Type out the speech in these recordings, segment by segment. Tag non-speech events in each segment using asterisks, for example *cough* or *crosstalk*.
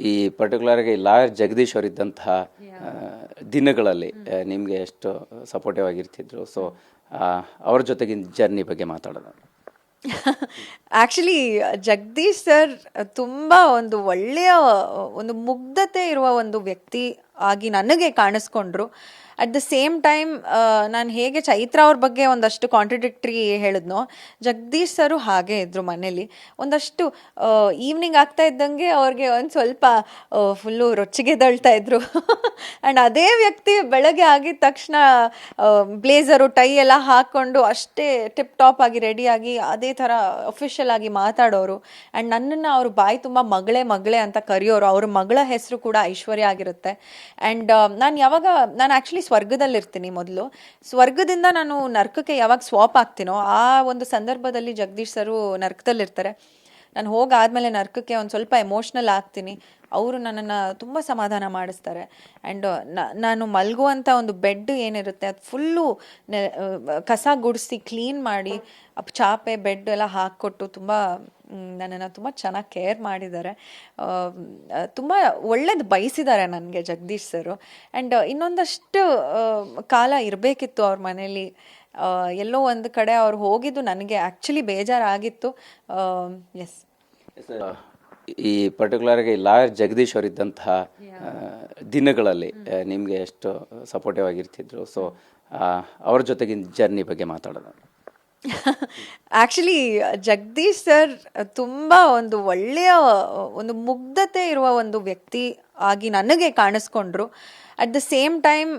ಈ ಪರ್ಟಿಕ್ಯುಲರ್ ಆಗಿ ಲಾಯರ್ ಜಗದೀಶ್ ಅವರಿದ್ದಂತಹ ದಿನಗಳಲ್ಲಿ ನಿಮಗೆ ಎಷ್ಟು ಸಪೋರ್ಟಿವ್ ಆಗಿರ್ತಿದ್ರು. ಸೊ ಅವ್ರ ಜೊತೆಗಿನ ಜರ್ನಿ ಬಗ್ಗೆ ಮಾತಾಡೋಣ. *laughs* ಆ್ಯಕ್ಚುಲಿ ಜಗದೀಶ್ ಸರ್ ತುಂಬ ಒಂದು ಒಳ್ಳೆಯ, ಒಂದು ಮುಗ್ಧತೆ ಇರುವ ಒಂದು ವ್ಯಕ್ತಿ ಆಗಿ ನನಗೆ ಕಾಣಿಸ್ಕೊಂಡ್ರು. ಅಟ್ ದ ಸೇಮ್ ಟೈಮ್ ನಾನು ಹೇಗೆ ಚೈತ್ರ ಅವ್ರ ಬಗ್ಗೆ ಒಂದಷ್ಟು ಕಾಂಟ್ರಡಿಕ್ಟ್ರಿ ಹೇಳಿದ್ನೋ ಜಗದೀಶ್ ಸರು ಹಾಗೆ ಇದ್ರು ಮನೇಲಿ. ಒಂದಷ್ಟು ಈವ್ನಿಂಗ್ ಆಗ್ತಾ ಇದ್ದಂಗೆ ಅವ್ರಿಗೆ ಒಂದು ಸ್ವಲ್ಪ ಫುಲ್ಲು ರೊಚ್ಚಿಗೆ ದಳ್ತಾ ಇದ್ರು. *laughs* ಆ್ಯಂಡ್ ಅದೇ ವ್ಯಕ್ತಿ ಬೆಳಗ್ಗೆ ಆಗಿದ ತಕ್ಷಣ ಬ್ಲೇಸರು ಟೈ ಎಲ್ಲ ಹಾಕ್ಕೊಂಡು ಅಷ್ಟೇ ಟಿಪ್ ಟಾಪ್ ಆಗಿ ರೆಡಿಯಾಗಿ ಅದೇ ಥರ ಅಫಿಷಿಯಲ್ ಆಗಿ ಮಾತಾಡೋರು. ಆ್ಯಂಡ್ ನನ್ನನ್ನು ಅವ್ರ ಬಾಯಿ ತುಂಬ ಮಗಳೇ ಮಗಳೇ ಅಂತ ಕರೆಯೋರು. ಅವ್ರ ಮಗಳ ಹೆಸರು ಕೂಡ ಐಶ್ವರ್ಯ ಆಗಿರುತ್ತೆ. ಆ್ಯಂಡ್ ನಾನು ಯಾವಾಗ, ನಾನು ಆ್ಯಕ್ಚುಲಿ ಸ್ವರ್ಗದಲ್ಲಿರ್ತೀನಿ ಮೊದಲು. ಸ್ವರ್ಗದಿಂದ ನಾನು ನರ್ಕಕ್ಕೆ ಯಾವಾಗ ಸ್ವಾಪ್ ಆಗ್ತೀನೋ ಆ ಒಂದು ಸಂದರ್ಭದಲ್ಲಿ ಜಗದೀಶ್ ಸರು ನರ್ಕದಲ್ಲಿರ್ತಾರೆ. ನಾನು ಹೋಗಾದಮೇಲೆ ನರ್ಕಕ್ಕೆ ಒಂದು ಸ್ವಲ್ಪ ಎಮೋಷ್ನಲ್ ಆಗ್ತೀನಿ. ಅವರು ನನ್ನನ್ನು ತುಂಬ ಸಮಾಧಾನ ಮಾಡಿಸ್ತಾರೆ. ಆ್ಯಂಡ್ ನಾನು ಮಲಗುವಂಥ ಒಂದು ಬೆಡ್ ಏನಿರುತ್ತೆ, ಅದು ಫುಲ್ಲು ಕಸ ಗುಡಿಸಿ ಕ್ಲೀನ್ ಮಾಡಿ ಚಾಪೆ ಬೆಡ್ ಎಲ್ಲ ಹಾಕ್ಕೊಟ್ಟು ತುಂಬ ನನ್ನನ್ನು ತುಂಬ ಚೆನ್ನಾಗಿ ಕೇರ್ ಮಾಡಿದ್ದಾರೆ. ತುಂಬ ಒಳ್ಳೇದು ಬಯಸಿದ್ದಾರೆ ನನಗೆ ಜಗದೀಶ್ ಸರು. ಆ್ಯಂಡ್ ಇನ್ನೊಂದಷ್ಟು ಕಾಲ ಇರಬೇಕಿತ್ತು ಅವ್ರ ಮನೇಲಿ. ಎಲ್ಲೋ ಒಂದು ಕಡೆ ಅವ್ರು ಹೋಗಿದ್ದು ನನಗೆ ಆ್ಯಕ್ಚುಲಿ ಬೇಜಾರಾಗಿತ್ತು. ಎಸ್ ಈ ಪರ್ಟಿಕ್ಯುಲರ್ ಆಗಿ ಲಾಯರ್ ಜಗದೀಶ್ ಅವರಿದ್ದಂತಹ ದಿನಗಳಲ್ಲಿ ನಿಮಗೆ ಎಷ್ಟು ಸಪೋರ್ಟಿವ್ ಆಗಿರ್ತಿದ್ರು. ಸೊ ಅವ್ರ ಜೊತೆಗಿನ ಜರ್ನಿ ಬಗ್ಗೆ ಮಾತಾಡೋಣ. *laughs* ಆ್ಯಕ್ಚುಲಿ ಜಗದೀಶ್ ಸರ್ ತುಂಬ ಒಂದು ಒಳ್ಳೆಯ ಒಂದು ಮುಗ್ಧತೆ ಇರುವ ಒಂದು ವ್ಯಕ್ತಿ ಆಗಿ ನನಗೆ ಕಾಣಿಸ್ಕೊಂಡ್ರು. ಅಟ್ ದ ಸೇಮ್ ಟೈಮ್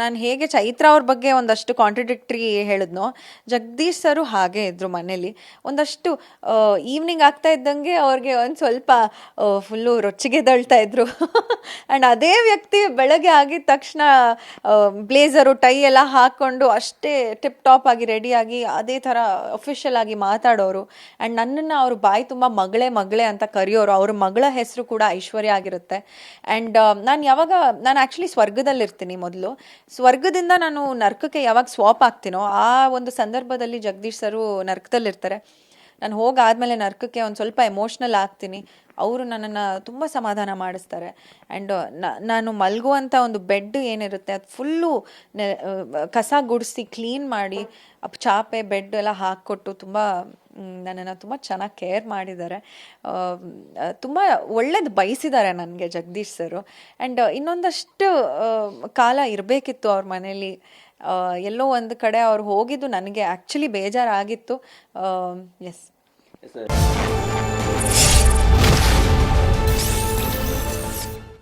ನಾನು ಹೇಗೆ ಚೈತ್ರ ಅವ್ರ ಬಗ್ಗೆ ಒಂದಷ್ಟು ಕಾಂಟ್ರಡಿಕ್ಟ್ರಿ ಹೇಳಿದ್ನೋ, ಜಗದೀಶ್ ಸರು ಹಾಗೆ ಇದ್ದರು ಮನೇಲಿ. ಒಂದಷ್ಟು ಈವ್ನಿಂಗ್ ಆಗ್ತಾ ಇದ್ದಂಗೆ ಅವ್ರಿಗೆ ಒಂದು ಸ್ವಲ್ಪ ಫುಲ್ಲು ರೊಚ್ಚಿಗೆದಳ್ತಾ ಇದ್ರು. *laughs* ಆ್ಯಂಡ್ ಅದೇ ವ್ಯಕ್ತಿ ಬೆಳಗ್ಗೆ ಆಗಿದ ತಕ್ಷಣ ಬ್ಲೇಸರು ಟೈ ಎಲ್ಲ ಹಾಕ್ಕೊಂಡು ಅಷ್ಟೇ ಟಿಪ್ ಟಾಪ್ ಆಗಿ ರೆಡಿಯಾಗಿ ಅದೇ ಥರ ಅಫಿಷಿಯಲ್ ಆಗಿ ಮಾತಾಡೋರು. ಆ್ಯಂಡ್ ನನ್ನನ್ನು ಅವ್ರ ಬಾಯಿ ತುಂಬ ಮಗಳೇ ಮಗಳೇ ಅಂತ ಕರೆಯೋರು. ಅವ್ರ ಮಗಳ ಹೆಸರು ಕೂಡ ಐಶ್ವರ್ಯ ಆಗಿರುತ್ತೆ. ಆ್ಯಂಡ್ ನಾನು ಯಾವಾಗ, ನಾನು ಆ್ಯಕ್ಚುಲಿ ಸ್ವರ್ಗದಲ್ಲಿರ್ತೀನಿ ಮೊದಲು. ಸ್ವರ್ಗದಿಂದ ನಾನು ನರ್ಕಕ್ಕೆ ಯಾವಾಗ ಸ್ವಾಪ್ ಆಗ್ತೀನೋ, ಆ ಒಂದು ಸಂದರ್ಭದಲ್ಲಿ ಜಗದೀಶ್ ಸರು ನರ್ಕದಲ್ಲಿರ್ತಾರೆ. ನಾನು ಹೋಗಾದ್ಮೇಲೆ ನರ್ಕಕ್ಕೆ ಒಂದು ಸ್ವಲ್ಪ ಎಮೋಷ್ನಲ್ ಆಗ್ತೀನಿ. ಅವರು ನನ್ನನ್ನು ತುಂಬ ಸಮಾಧಾನ ಮಾಡಿಸ್ತಾರೆ. ಆ್ಯಂಡ್ ನಾನು ಮಲಗುವಂಥ ಒಂದು ಬೆಡ್ ಏನಿರುತ್ತೆ ಅದು ಫುಲ್ಲು ಕಸ ಗುಡಿಸಿ ಕ್ಲೀನ್ ಮಾಡಿ ಚಾಪೆ ಬೆಡ್ ಎಲ್ಲ ಹಾಕ್ಕೊಟ್ಟು ತುಂಬ ನನ್ನನ್ನು ತುಂಬ ಚೆನ್ನಾಗಿ ಕೇರ್ ಮಾಡಿದ್ದಾರೆ. ತುಂಬ ಒಳ್ಳೇದು ಬಯಸಿದ್ದಾರೆ ನನಗೆ ಜಗದೀಶ್ ಸರು. ಆ್ಯಂಡ್ ಇನ್ನೊಂದಷ್ಟು ಕಾಲ ಇರಬೇಕಿತ್ತು ಅವ್ರ ಮನೇಲಿ. ಆ, ಎಲ್ಲೋ ಒಂದು ಕಡೆ ಅವ್ರು ಹೋಗಿದ್ದು ನನಗೆ ಆ್ಯಕ್ಚುಲಿ ಬೇಜಾರಾಗಿತ್ತು. ಎಸ್.